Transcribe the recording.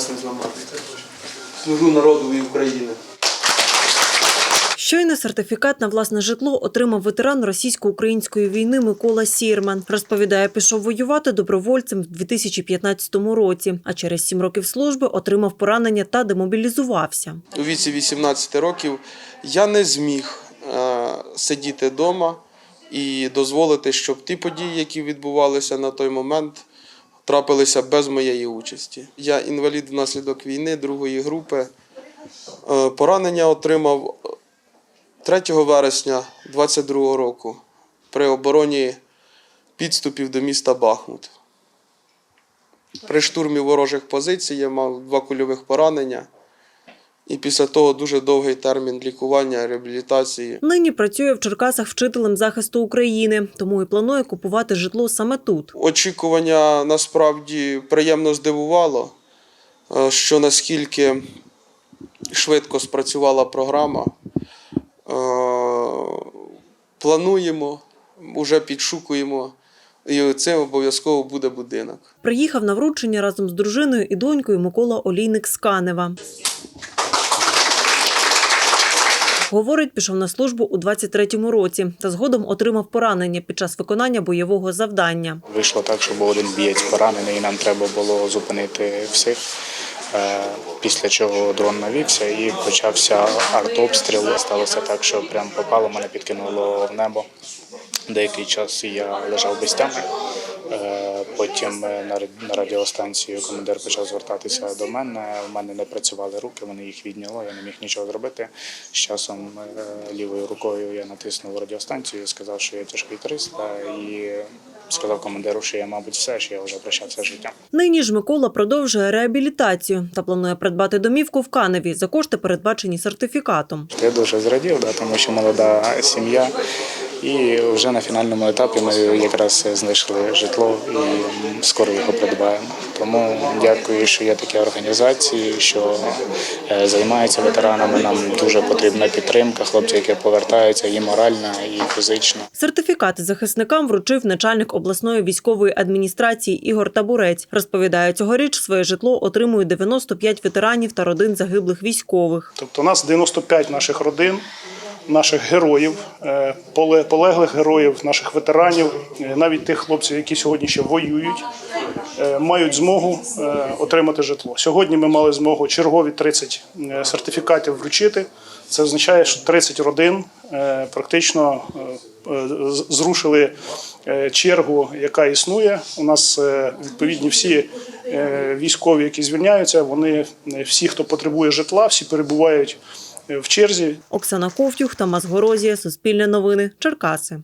нас не зламати. Служу народу і України. Щойно сертифікат на власне житло отримав ветеран російсько-української війни Микола Сірман. Розповідає, пішов воювати добровольцем в 2015 році, а через сім років служби отримав поранення та демобілізувався. У віці 18 років я не зміг е, сидіти вдома і дозволити, щоб ті події, які відбувалися на той момент, трапилися без моєї участі. Я інвалід внаслідок війни другої групи. Е, Поранення отримав 3 вересня 22 року при обороні підступів до міста Бахмут. При штурмі ворожих позицій я мав два кульових поранення. І після того дуже довгий термін лікування, реабілітації. Нині працює в Черкасах вчителем захисту України, тому і планує купувати житло саме тут. Очікування насправді приємно здивувало, е, що наскільки швидко спрацювала програма. Е, Плануємо, вже підшукуємо, і це обов'язково буде будинок. Приїхав на вручення разом з дружиною і донькою Микола Олійник з Канева. Говорить, пішов на службу у 23-му році та згодом отримав поранення під час виконання бойового завдання. Вийшло так, що був один бієць поранений, і нам треба було зупинити всіх. Е, Після чого дрон навівся і почався артобстріл. Сталося так, що прям попало, мене підкинуло в небо. Деякий час я лежав без тями. Е, Потім е, на ра- на радіостанцію командир почав звертатися до мене. У мене не працювали руки, вони їх відняло, я не міг нічого зробити. З часом е, лівою рукою я натиснув радіостанцію, сказав, що я тяжкий 300 і сказав командиру, що я, мабуть, все, що я вже прощався з життям. Нині ж Микола продовжує реабілітацію та планує придбати домівку в Каневі за кошти, передбачені сертифікатом. Я дуже зрадів, да, тому що молода сім'я. І вже на фінальному етапі ми якраз знайшли житло і скоро його придбаємо. Тому дякую, що є такі організації, що е, займаються ветеранами. Нам дуже потрібна підтримка. Хлопці, які повертаються, і моральна, і фізична. Сертифікати захисникам вручив начальник обласної військової адміністрації Ігор Табурець. Розповідає, цьогоріч своє житло отримують 95 ветеранів та родин загиблих військових. Тобто у нас 95 наших родин, наших героїв, е, полеглих героїв, наших ветеранів, е, навіть тих хлопців, які сьогодні ще воюють, е, мають змогу отримати житло. Сьогодні ми мали змогу чергові 30 е, сертифікатів вручити. Це означає, що 30 родин практично зрушили чергу, яка існує. У нас відповідні всі військові, які звільняються, вони всі, хто потребує житла, всі перебувають в черзі. Оксана Ковтюх, Тамас Горозія, Суспільне новини, Черкаси.